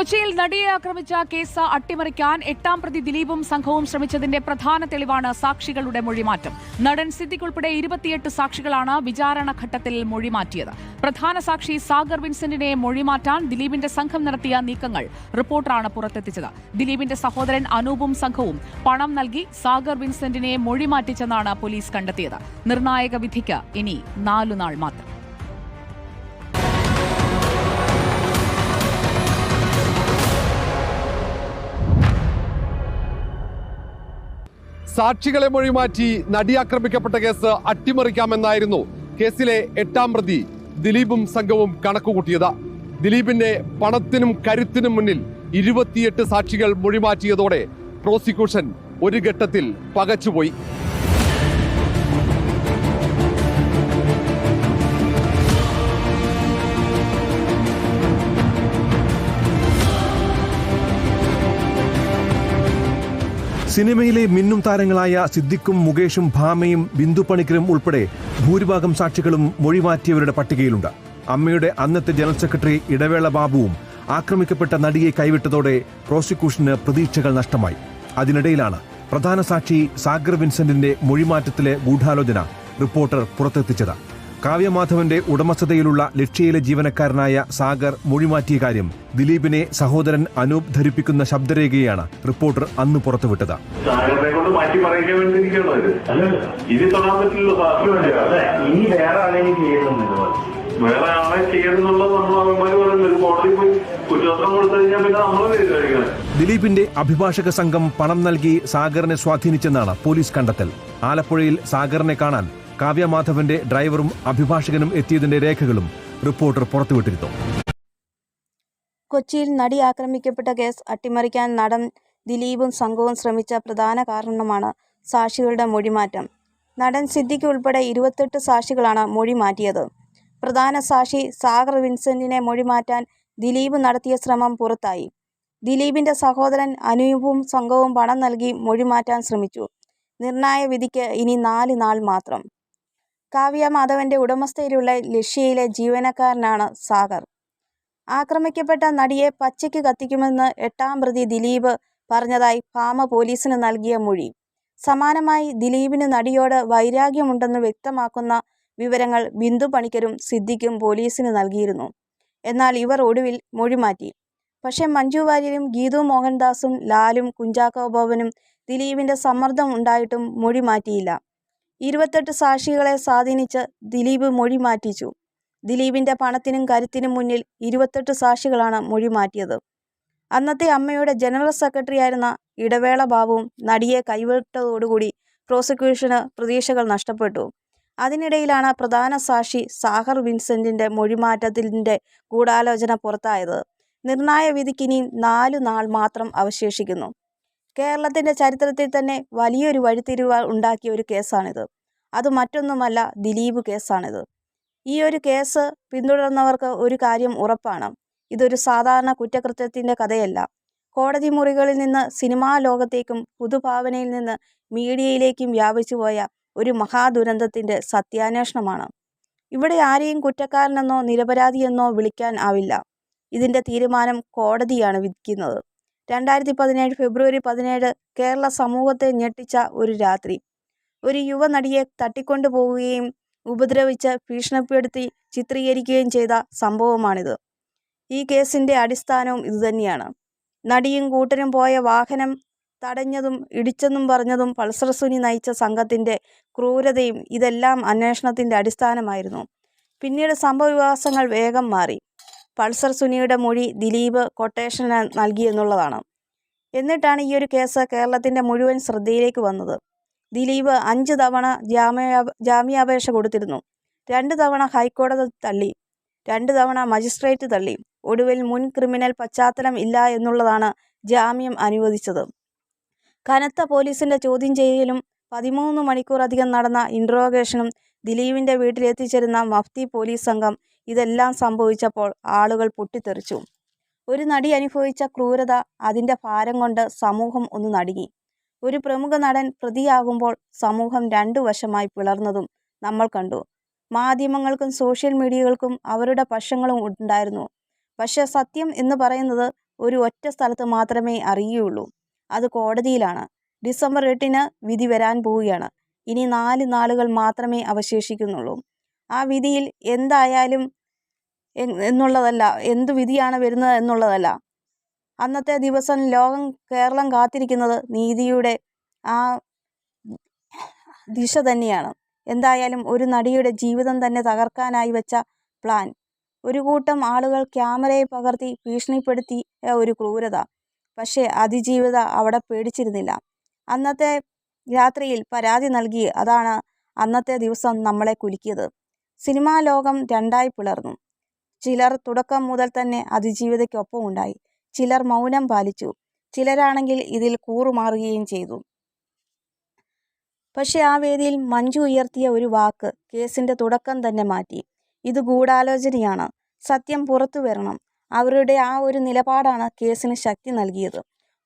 കൊച്ചിയിൽ നടിയെ ആക്രമിച്ച കേസ് അട്ടിമറിക്കാൻ എട്ടാം പ്രതി ദിലീപും സംഘവും ശ്രമിച്ചതിന്റെ പ്രധാന തെളിവാണ് സാക്ഷികളുടെ മൊഴിമാറ്റം. നടൻ സിദ്ദിഖ് ഉൾപ്പെടെ ഇരുപത്തിയെട്ട് സാക്ഷികളാണ് വിചാരണ ഘട്ടത്തിൽ മൊഴിമാറ്റിയത്. പ്രധാന സാക്ഷി സാഗർ വിൻസെന്റിനെ മൊഴിമാറ്റാൻ ദിലീപിന്റെ സംഘം നടത്തിയ നീക്കങ്ങൾ റിപ്പോർട്ടറാണ് പുറത്തെത്തിച്ചത്. ദിലീപിന്റെ സഹോദരൻ അനൂപും സംഘവും പണം നൽകി സാഗർ വിൻസെന്റിനെ മൊഴിമാറ്റിച്ചെന്നാണ് പോലീസ് കണ്ടെത്തിയത്. നിർണായക വിധിക്ക് ഇനി നാലുനാൾ മാത്രം. സാക്ഷികളെ മൊഴിമാറ്റി നടി ആക്രമിക്കപ്പെട്ട കേസ് അട്ടിമറിക്കാമെന്നായിരുന്നു കേസിലെ എട്ടാം പ്രതി ദിലീപും സംഘവും കണക്കുകൂട്ടിയത്. ദിലീപിന്റെ പണത്തിനും കരുത്തിനും മുന്നിൽ ഇരുപത്തിയെട്ട് സാക്ഷികൾ മൊഴിമാറ്റിയതോടെ പ്രോസിക്യൂഷൻ ഒരു ഘട്ടത്തിൽ പകച്ചുപോയി. സിനിമയിലെ മിന്നും താരങ്ങളായ സിദ്ദിഖും മുകേഷും ഭാമയും ബിന്ദു പണിക്കരും ഉൾപ്പെടെ ഭൂരിഭാഗം സാക്ഷികളും മൊഴിമാറ്റിയവരുടെ പട്ടികയിലുണ്ട്. അമ്മയുടെ അന്നത്തെ ജനറൽ സെക്രട്ടറി ഇടവേള ബാബുവും ആക്രമിക്കപ്പെട്ട നടിയെ കൈവിട്ടതോടെ പ്രോസിക്യൂഷന് പ്രതീക്ഷകൾ നഷ്ടമായി. അതിനിടയിലാണ് പ്രധാന സാക്ഷി സാഗർ വിൻസെന്റിന്റെ മൊഴിമാറ്റത്തിലെ ഗൂഢാലോചന റിപ്പോർട്ടർ പുറത്തെത്തിച്ചത്. കാവ്യമാധവന്റെ ഉടമസ്ഥതയിലുള്ള ലക്ഷ്യയിലെ ജീവനക്കാരനായ സാഗർ മൊഴിമാറ്റിയ കാര്യം ദിലീപിനെ സഹോദരൻ അനൂപ് ധരിപ്പിക്കുന്ന ശബ്ദരേഖയാണ് റിപ്പോർട്ടർ അന്ന് പുറത്തുവിട്ടത്. വേറെ ആളെ നമ്മൾ പറയുന്നത്. കോടതി പോയി കുറ്റപത്രം കൊടുത്തു കഴിഞ്ഞാൽ പിന്നെ നമ്മൾ ദിലീപിന്റെ അഭിഭാഷക സംഘം പണം നൽകി സാഗറിനെ സ്വാധീനിച്ചെന്നാണ് പോലീസ് കണ്ടെത്തൽ. ആലപ്പുഴയിൽ സാഗറിനെ കാണാൻ കാവ്യമാധവന്റെ ഡ്രൈവറും അഭിഭാഷകനും എത്തിയതിന്റെ രേഖകളും റിപ്പോർട്ടർ പുറത്തുവിട്ടിരുന്നു. കൊച്ചിയിൽ നടി ആക്രമിക്കപ്പെട്ട കേസ് അട്ടിമറിക്കാൻ നടൻ ദിലീപും സംഘവും ശ്രമിച്ച പ്രധാന കാരണമാണ് സാക്ഷികളുടെ മൊഴിമാറ്റം. നടൻ സിദ്ദിഖ് ഉൾപ്പെടെ ഇരുപത്തെട്ട് സാക്ഷികളാണ് മൊഴി മാറ്റിയത് പ്രധാന സാക്ഷി സാഗർ വിൻസെന്റിനെ മൊഴിമാറ്റാൻ ദിലീപ് നടത്തിയ ശ്രമം പുറത്തായി. ദിലീപിന്റെ സഹോദരൻ അനൂപും സംഘവും പണം നൽകി മൊഴിമാറ്റാൻ ശ്രമിച്ചു. നിർണായ വിധിക്ക് ഇനി നാല് നാൾ മാത്രം. കാവ്യ മാധവന്റെ ഉടമസ്ഥയിലുള്ള ലക്ഷ്യയിലെ ജീവനക്കാരനാണ് സാഗർ. ആക്രമിക്കപ്പെട്ട നടിയെ പച്ചയ്ക്ക് കത്തിക്കുമെന്ന് എട്ടാം പ്രതി ദിലീപ് പറഞ്ഞതായി ഫാമ പോലീസിന് നൽകിയ മൊഴി. സമാനമായി ദിലീപിന് നടിയോട് വൈരാഗ്യമുണ്ടെന്ന് വ്യക്തമാക്കുന്ന വിവരങ്ങൾ ബിന്ദു പണിക്കരും സിദ്ദിഖും പോലീസിന് നൽകിയിരുന്നു. എന്നാൽ ഇവർ ഒടുവിൽ മൊഴി മാറ്റി. പക്ഷേ മഞ്ജു വാര്യരും ഗീതു മോഹൻദാസും ലാലും കുഞ്ചാക്കോ ബോബനും ദിലീപിന്റെ സമ്മർദ്ദം ഉണ്ടായിട്ടും മൊഴി മാറ്റിയില്ല. ഇരുപത്തെട്ട് സാക്ഷികളെ സ്വാധീനിച്ച് ദിലീപ് മൊഴി മാറ്റിച്ചു. ദിലീപിന്റെ പണത്തിനും കരുത്തിനും മുന്നിൽ ഇരുപത്തെട്ട് സാക്ഷികളാണ് മൊഴി മാറ്റിയത്. അന്നത്തെ അമ്മയുടെ ജനറൽ സെക്രട്ടറി ആയിരുന്ന ഇടവേള ബാബുവും നടിയെ കൈവിട്ടതോടുകൂടി പ്രോസിക്യൂഷന് പ്രതീക്ഷകൾ നഷ്ടപ്പെട്ടു. അതിനിടയിലാണ് പ്രധാന സാക്ഷി സാഹർ വിൻസെന്റിന്റെ മൊഴിമാറ്റത്തിന്റെ ഗൂഢാലോചന പുറത്തായത്. നിർണായ വിധിക്കിനി നാലു നാൾ മാത്രം അവശേഷിക്കുന്നു. കേരളത്തിന്റെ ചരിത്രത്തിൽ തന്നെ വലിയൊരു വഴിത്തിരിവ് ഉണ്ടാക്കിയ ഒരു കേസാണിത്. അത് മറ്റൊന്നുമല്ല ദിലീപ് കേസാണിത്. ഈ ഒരു കേസ് പിന്തുടർന്നവർക്ക് ഒരു കാര്യം ഉറപ്പാണ്. ഇതൊരു സാധാരണ കുറ്റകൃത്യത്തിന്റെ കഥയല്ല. കോടതി മുറികളിൽ നിന്ന് സിനിമാ ലോകത്തേക്കും പുതുഭാവനയിൽ നിന്ന് മീഡിയയിലേക്കും വ്യാപിച്ചുപോയ ഒരു മഹാദുരന്തത്തിന്റെ സത്യാന്വേഷണമാണ്. ഇവിടെ ആരെയും കുറ്റക്കാരനെന്നോ നിരപരാധിയെന്നോ വിളിക്കാൻ ആവില്ല. ഇതിന്റെ തീരുമാനം കോടതിയാണ് വിധിക്കുന്നത്. രണ്ടായിരത്തി പതിനേഴ് ഫെബ്രുവരി പതിനേഴ് കേരള സമൂഹത്തെ ഞെട്ടിച്ച ഒരു രാത്രി. ഒരു യുവനടിയെ തട്ടിക്കൊണ്ടുപോവുകയും ഉപദ്രവിച്ച് ഭീഷണിപ്പെടുത്തി ചിത്രീകരിക്കുകയും ചെയ്ത സംഭവമാണിത്. ഈ കേസിന്റെ അടിസ്ഥാനവും ഇതുതന്നെയാണ് നടിയും കൂട്ടരും പോയ വാഹനം തടഞ്ഞതും ഇടിച്ചെന്നും പറഞ്ഞതും പൾസർ സുനി നയിച്ച സംഘത്തിന്റെ ക്രൂരതയും ഇതെല്ലാം അന്വേഷണത്തിന്റെ അടിസ്ഥാനമായിരുന്നു. പിന്നീട് സംഭവവികാസങ്ങൾ വേഗം മാറി. പൾസർ സുനിയുടെ മൊഴി ദിലീപ് കൊട്ടേഷന് നൽകിയെന്നുള്ളതാണ് എന്നിട്ടാണ് ഈ ഒരു കേസ് കേരളത്തിന്റെ മുഴുവൻ ശ്രദ്ധയിലേക്ക് വന്നത്. ദിലീപ് അഞ്ച് തവണ ജാമ്യ ജാമ്യാപേക്ഷ കൊടുത്തിരുന്നു. രണ്ട് തവണ ഹൈക്കോടതി തള്ളി. രണ്ട് തവണ മജിസ്ട്രേറ്റ് തള്ളി. ഒടുവിൽ മുൻ ക്രിമിനൽ പശ്ചാത്തലം ഇല്ല എന്നുള്ളതാണ് ജാമ്യം അനുവദിച്ചത്. കനത്ത പോലീസിന്റെ ചോദ്യം ചെയ്യലും പതിമൂന്ന് മണിക്കൂറധികം നടന്ന ഇൻട്രോഗേഷനും ദിലീപിന്റെ വീട്ടിലെത്തിച്ചേരുന്ന മഫ്തി പോലീസ് സംഘം ഇതെല്ലാം സംഭവിച്ചപ്പോൾ ആളുകൾ പൊട്ടിത്തെറിച്ചു. ഒരു നടി അനുഭവിച്ച ക്രൂരത അതിന്റെ ഭാരം കൊണ്ട് സമൂഹം ഒന്ന് നടുങ്ങി. ഒരു പ്രമുഖ നടൻ പ്രതിയാകുമ്പോൾ സമൂഹം രണ്ടു വശമായി പിളർന്നതും നമ്മൾ കണ്ടു. മാധ്യമങ്ങൾക്കും സോഷ്യൽ മീഡിയകൾക്കും അവരുടെ പക്ഷങ്ങളും ഉണ്ടായിരുന്നു. പക്ഷേ സത്യം എന്ന് പറയുന്നത് ഒരു ഒറ്റ സ്ഥലത്ത് മാത്രമേ അറിയുകയുള്ളൂ. അത് കോടതിയിലാണ്. ഡിസംബർ എട്ടിന് വിധി വരാൻ പോവുകയാണ്. ഇനി നാല് നാളുകൾ മാത്രമേ അവശേഷിക്കുന്നുള്ളൂ. ആ വിധിയിൽ എന്തായാലും എന്നുള്ളതല്ല എന്ത് വിധിയാണ് വരുന്നത് എന്നുള്ളതല്ല. അന്നത്തെ ദിവസം ലോകം കേരളം കാത്തിരിക്കുന്നത് നീതിയുടെ ആ ദിശ തന്നെയാണ്. എന്തായാലും ഒരു നടിയുടെ ജീവിതം തന്നെ തകർക്കാനായി വെച്ച പ്ലാൻ. ഒരു കൂട്ടം ആളുകൾ ക്യാമറയെ പകർത്തി ഭീഷണിപ്പെടുത്തിയ ഒരു ക്രൂരത. പക്ഷേ അതിജീവിത അവിടെ പേടിച്ചിരുന്നില്ല. അന്നത്തെ രാത്രിയിൽ പരാതി നൽകി അതാണ് അന്നത്തെ ദിവസം നമ്മളെ കുലുക്കിയത്. സിനിമാ ലോകം രണ്ടായി പിളർന്നു. ചിലർ തുടക്കം മുതൽ തന്നെ അതിജീവിതയ്ക്കൊപ്പം ഉണ്ടായി. ചിലർ മൗനം പാലിച്ചു. ചിലരാണെങ്കിൽ ഇതിൽ കൂറുമാറുകയും ചെയ്തു. പക്ഷേ ആ വേദിയിൽ മഞ്ജു ഉയർത്തിയ ഒരു വാക്ക് കേസിന്റെ തുടക്കം തന്നെ മാറ്റി. ഇത് ഗൂഢാലോചനയാണ്. സത്യം പുറത്തു വരണം. അവരുടെ ആ ഒരു നിലപാടാണ് കേസിന് ശക്തി നൽകിയത്.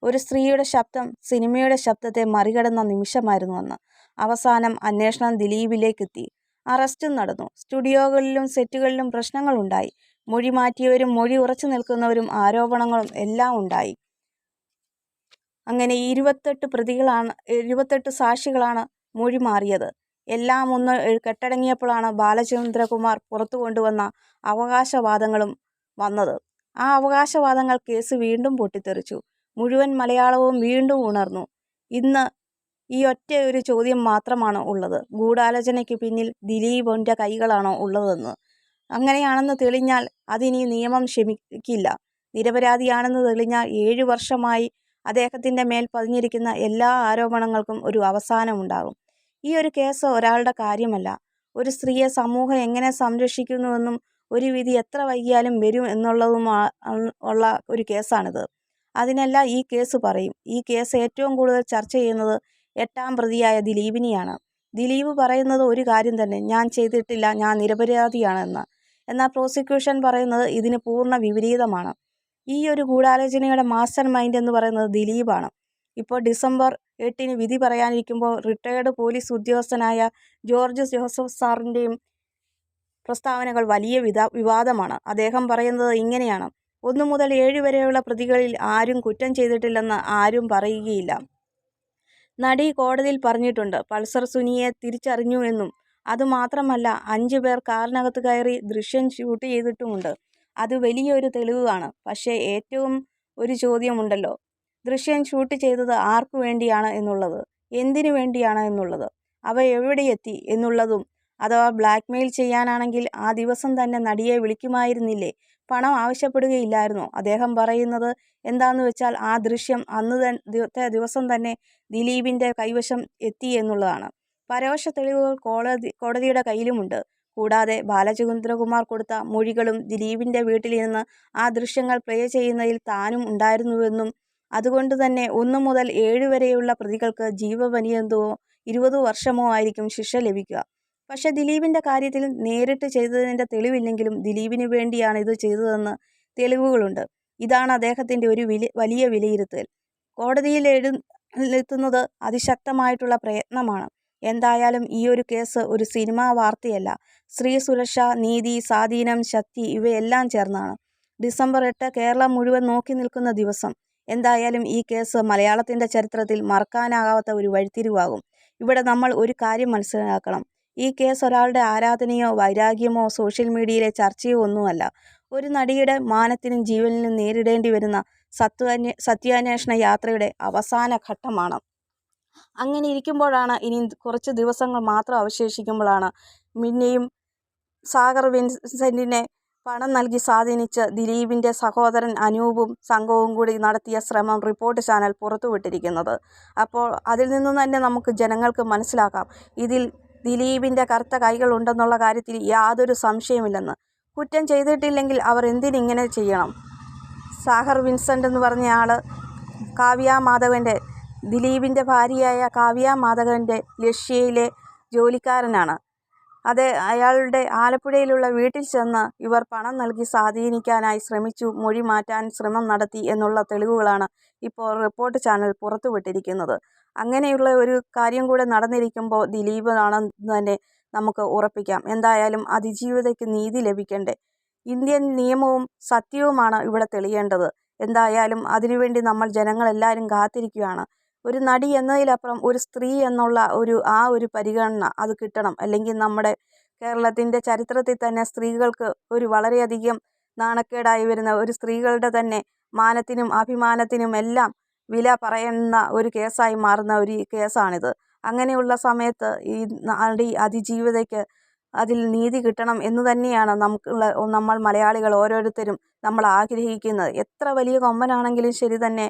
ഒരു സ്ത്രീയുടെ ശബ്ദം സിനിമയുടെ ശബ്ദത്തെ മറികടന്ന നിമിഷമായിരുന്നു അന്ന്. അവസാനം അന്വേഷണം ദിലീപിലേക്കെത്തി. അറസ്റ്റും നടന്നു. സ്റ്റുഡിയോകളിലും സെറ്റുകളിലും പ്രശ്നങ്ങളുണ്ടായി മൊഴി മാറ്റിയവരും മൊഴി ഉറച്ചു നിൽക്കുന്നവരും ആരോപണങ്ങളും എല്ലാം ഉണ്ടായി. അങ്ങനെ ഇരുപത്തെട്ട് പ്രതികളാണ് ഇരുപത്തെട്ട് സാക്ഷികളാണ് മൊഴി മാറിയത്. എല്ലാം ഒന്ന് കെട്ടടങ്ങിയപ്പോഴാണ് ബാലചന്ദ്രകുമാർ പുറത്തു കൊണ്ടുവന്ന അവകാശവാദങ്ങളും വന്നത്. ആ അവകാശവാദങ്ങൾ കേസ് വീണ്ടും പൊട്ടിത്തെറിച്ചു. മുഴുവൻ മലയാളവും വീണ്ടും ഉണർന്നു. ഇന്ന് ഈ ഒറ്റ ഒരു ചോദ്യം മാത്രമാണ് ഉള്ളത്. ഗൂഢാലോചനയ്ക്ക് പിന്നിൽ ദിലീപിന്റെ കൈകളാണോ ഉള്ളതെന്ന്. അങ്ങനെയാണെന്ന് തെളിഞ്ഞാൽ അതിനി നിയമം ക്ഷമിക്കില്ല നിരപരാധിയാണെന്ന് തെളിഞ്ഞാൽ ഏഴു വർഷമായി അദ്ദേഹത്തിന്റെ മേൽ പതിഞ്ഞിരിക്കുന്ന എല്ലാ ആരോപണങ്ങൾക്കും ഒരു അവസാനമുണ്ടാകും ഈ ഒരു കേസ് ഒരാളുടെ കാര്യമല്ല. ഒരു സ്ത്രീയെ സമൂഹം എങ്ങനെ സംരക്ഷിക്കുന്നുവെന്നും ഒരു വിധി എത്ര വൈകിയാലും വരും എന്നുള്ളതും ഉള്ള ഒരു കേസാണിത്. അതിനെല്ലാം ഈ കേസ് പറയും. ഈ കേസ് ഏറ്റവും കൂടുതൽ ചർച്ച ചെയ്യുന്നത് എട്ടാം പ്രതിയായ ദിലീപിനെയാണ്. ദിലീപ് പറയുന്നത് ഒരു കാര്യം തന്നെ ഞാൻ ചെയ്തിട്ടില്ല ഞാൻ നിരപരാധിയാണെന്ന്. എന്നാൽ പ്രോസിക്യൂഷൻ പറയുന്നത് ഇതിന് പൂർണ വിപരീതമാണ്. ഈ ഒരു ഗൂഢാലോചനയുടെ മാസ്റ്റർ മൈൻഡ് എന്ന് പറയുന്നത് ദിലീപാണ്. ഇപ്പോൾ ഡിസംബർ എട്ടിന് വിധി പറയാനിരിക്കുമ്പോൾ റിട്ടയേർഡ് പോലീസ് ഉദ്യോഗസ്ഥനായ ജോർജ് ജോസഫ് സാറിന്റെയും പ്രസ്താവനകൾ വലിയ വിവാദമാണ്. അദ്ദേഹം പറയുന്നത് ഇങ്ങനെയാണ്. ഒന്നു മുതൽ ഏഴ് വരെയുള്ള പ്രതികളിൽ ആരും കുറ്റം ചെയ്തിട്ടില്ലെന്ന് ആരും പറയുകയില്ല. നടി കോടതിയിൽ പറഞ്ഞിട്ടുണ്ട് പൾസർ സുനിയെ തിരിച്ചറിഞ്ഞു എന്നും. അതുമാത്രമല്ല അഞ്ചു പേർ കാറിനകത്ത് കയറി ദൃശ്യം ഷൂട്ട് ചെയ്തിട്ടുമുണ്ട്. അത് വലിയൊരു തെളിവാണ്. പക്ഷേ ഏറ്റവും ഒരു ചോദ്യമുണ്ടല്ലോ. ദൃശ്യം ഷൂട്ട് ചെയ്തത് ആർക്കു വേണ്ടിയാണ് എന്നുള്ളത്? എന്തിനു വേണ്ടിയാണ് എന്നുള്ളത്? അവ എവിടെ എത്തി എന്നുള്ളതും അഥവാ ബ്ലാക്ക്മെയിൽ ചെയ്യാനാണെങ്കിൽ ആ ദിവസം തന്നെ നടിയെ വിളിക്കുമായിരുന്നില്ലേ? പണം ആവശ്യപ്പെടുകയില്ലായിരുന്നു. അദ്ദേഹം പറയുന്നത് എന്താന്ന് വെച്ചാൽ ആ ദൃശ്യം അന്ന് തന്നെ ദിവസം തന്നെ ദിലീപിന്റെ കൈവശം എത്തി എന്നുള്ളതാണ്. പരോക്ഷ തെളിവുകൾ കോടതി കോടതിയുടെ കയ്യിലുമുണ്ട്. കൂടാതെ ബാലചന്ദ്രകുമാർ കൊടുത്ത മൊഴികളും ദിലീപിന്റെ നിന്ന് ആ ദൃശ്യങ്ങൾ പ്ലേ ചെയ്യുന്നതിൽ താനും ഉണ്ടായിരുന്നുവെന്നും അതുകൊണ്ട് തന്നെ ഒന്നു മുതൽ ഏഴ് വരെയുള്ള പ്രതികൾക്ക് ജീവപര്യന്തമോ ഇരുപത് വർഷമോ ആയിരിക്കും ശിക്ഷ ലഭിക്കുക. പക്ഷേ ദിലീപിന്റെ കാര്യത്തിൽ നേരിട്ട് ചെയ്തതിന്റെ തെളിവില്ലെങ്കിലും ദിലീപിന് വേണ്ടിയാണ് ഇത് ചെയ്തതെന്ന് തെളിവുകളുണ്ട്. ഇതാണ് അദ്ദേഹത്തിന്റെ ഒരു വില വലിയ വിലയിരുത്തൽ. കോടതിയിൽ എഴുന്നെത്തുന്നത് അതിശക്തമായിട്ടുള്ള പ്രയത്നമാണ്. എന്തായാലും ഈ ഒരു കേസ് ഒരു സിനിമാ വാർത്തയല്ല. സ്ത്രീ സുരക്ഷ നീതി സ്വാധീനം ശക്തി ഇവയെല്ലാം ചേർന്നാണ്. ഡിസംബർ എട്ട് കേരളം മുഴുവൻ നോക്കി നിൽക്കുന്ന ദിവസം. എന്തായാലും ഈ കേസ് മലയാളത്തിന്റെ ചരിത്രത്തിൽ മറക്കാനാകാത്ത ഒരു വഴിത്തിരിവാകും. ഇവിടെ നമ്മൾ ഒരു കാര്യം മനസ്സിലാക്കണം. ഈ കേസ് ഒരാളുടെ ആരാധനയോ വൈരാഗ്യമോ സോഷ്യൽ മീഡിയയിലെ ചർച്ചയോ ഒന്നുമല്ല. ഒരു നടിയുടെ മാനത്തിനും ജീവനിലും നേരിടേണ്ടി വരുന്ന സത്വാന്വേ സത്യാന്വേഷണ യാത്രയുടെ അവസാന ഘട്ടമാണ്. അങ്ങനെ ഇരിക്കുമ്പോഴാണ് ഇനി കുറച്ച് ദിവസങ്ങൾ മാത്രം അവശേഷിക്കുമ്പോഴാണ് മിന്നിയും സാഗർ വിൻസെന്റിനെ പണം നൽകി സ്വാധീനിച്ച് ദിലീപിന്റെ സഹോദരൻ അനൂപും സംഘവും കൂടി നടത്തിയ ശ്രമം റിപ്പോർട്ട് ചാനൽ പുറത്തുവിട്ടിരിക്കുന്നത്. അപ്പോൾ അതിൽ നിന്നും തന്നെ നമുക്ക് ജനങ്ങൾക്ക് മനസ്സിലാക്കാം. ഇതിൽ ദിലീപിന്റെ കറുത്ത കൈകളുണ്ടെന്നുള്ള കാര്യത്തിൽ യാതൊരു സംശയമില്ലെന്ന് കുറ്റം ചെയ്തിട്ടില്ലെങ്കിൽ അവർ എന്തിനിങ്ങനെ ചെയ്യണം? സാഹർ വിൻസെന്റ് എന്ന് പറഞ്ഞ ആൾ കാവ്യ മാധവന്റെ ദിലീപിന്റെ ഭാര്യയായ കാവ്യ മാധവന്റെ ലക്ഷ്യയിലെ ജോലിക്കാരനാണ്. അത് അയാളുടെ ആലപ്പുഴയിലുള്ള വീട്ടിൽ ചെന്ന് ഇവർ പണം നൽകി സ്വാധീനിക്കാനായി ശ്രമിച്ചു മൊഴി മാറ്റാൻ ശ്രമം നടത്തി എന്നുള്ള തെളിവുകളാണ് ഇപ്പോൾ റിപ്പോർട്ട് ചാനൽ പുറത്തുവിട്ടിരിക്കുന്നത്. അങ്ങനെയുള്ള ഒരു കാര്യം കൂടെ നടന്നിരിക്കുമ്പോൾ ദിലീപ് ആണെന്ന് തന്നെ നമുക്ക് ഉറപ്പിക്കാം. എന്തായാലും അതിജീവിതയ്ക്ക് നീതി ലഭിക്കണ്ടേ. ഇന്ത്യൻ നിയമവും സത്യവുമാണ് ഇവിടെ തെളിയേണ്ടത്. എന്തായാലും അതിനുവേണ്ടി നമ്മൾ ജനങ്ങളെല്ലാവരും കാത്തിരിക്കുകയാണ്. ഒരു നടി എന്നതിലപ്പുറം ഒരു സ്ത്രീ എന്നുള്ള ഒരു ആ ഒരു പരിഗണന അത് കിട്ടണം. അല്ലെങ്കിൽ നമ്മുടെ കേരളത്തിന്റെ ചരിത്രത്തിൽ തന്നെ സ്ത്രീകൾക്ക് ഒരു വളരെയധികം നാണക്കേടായി വരുന്ന ഒരു സ്ത്രീകളുടെ തന്നെ മാനത്തിനും അഭിമാനത്തിനും എല്ലാം വില പറയുന്ന ഒരു കേസായി മാറുന്ന ഒരു കേസാണിത്. അങ്ങനെയുള്ള സമയത്ത് ഈ നടി അതിജീവിതയ്ക്ക് അതിൽ നീതി കിട്ടണം എന്ന് തന്നെയാണ് നമുക്കുള്ള നമ്മൾ മലയാളികൾ ഓരോരുത്തരും നമ്മൾ ആഗ്രഹിക്കുന്നത്. എത്ര വലിയ കൊമ്പനാണെങ്കിലും ശരി തന്നെ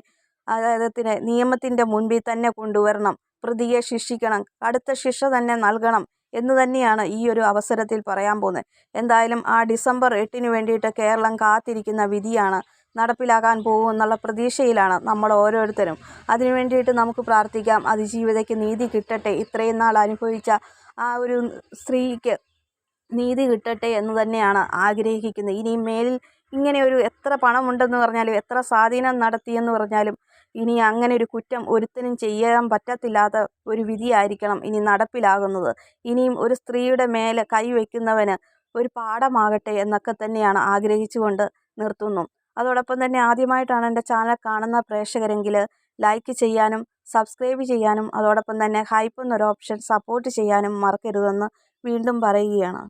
അതായത് നിയമത്തിന്റെ മുൻപിൽ തന്നെ കൊണ്ടുവരണം പ്രതിയെ ശിക്ഷിക്കണം കടുത്ത ശിക്ഷ തന്നെ നൽകണം എന്ന് തന്നെയാണ് ഈ ഒരു അവസരത്തിൽ പറയാൻ പോകുന്നത്. എന്തായാലും ആ ഡിസംബർ എട്ടിന് വേണ്ടിയിട്ട് കേരളം കാത്തിരിക്കുന്ന വിധിയാണ് നടപ്പിലാക്കാൻ പോകും എന്നുള്ള പ്രതീക്ഷയിലാണ് നമ്മൾ ഓരോരുത്തരും. അതിനു വേണ്ടിയിട്ട് നമുക്ക് പ്രാർത്ഥിക്കാം. അതിജീവിതയ്ക്ക് നീതി കിട്ടട്ടെ. ഇത്രയും നാൾ അനുഭവിച്ച ആ ഒരു സ്ത്രീക്ക് നീതി കിട്ടട്ടെ എന്ന് തന്നെയാണ് ആഗ്രഹിക്കുന്നത്. ഇനി മേലിൽ ഇങ്ങനെ ഒരു എത്ര പണമുണ്ടെന്ന് പറഞ്ഞാലും എത്ര സ്വാധീനം നടത്തിയെന്ന് പറഞ്ഞാലും ഇനി അങ്ങനെ ഒരു കുറ്റം ഒരുത്തനും ചെയ്യാൻ പറ്റത്തില്ലാത്ത ഒരു വിധിയായിരിക്കണം ഇനി നടപ്പിലാകുന്നത്. ഇനിയും ഒരു സ്ത്രീയുടെ മേലെ കൈവയ്ക്കുന്നവന് ഒരു പാഠമാകട്ടെ എന്നൊക്കെ തന്നെയാണ് ആഗ്രഹിച്ചുകൊണ്ട് നിർത്തുന്നു. അതോടൊപ്പം തന്നെ ആദ്യമായിട്ടാണ് എന്റെ ചാനൽ കാണുന്ന പ്രേക്ഷകരെങ്കിൽ ലൈക്ക് ചെയ്യാനും സബ്സ്ക്രൈബ് ചെയ്യാനും അതോടൊപ്പം തന്നെ ഹൈപ്പ് എന്നൊരു ഓപ്ഷൻ സപ്പോർട്ട് ചെയ്യാനും മറക്കരുതെന്ന് വീണ്ടും പറയുകയാണ്.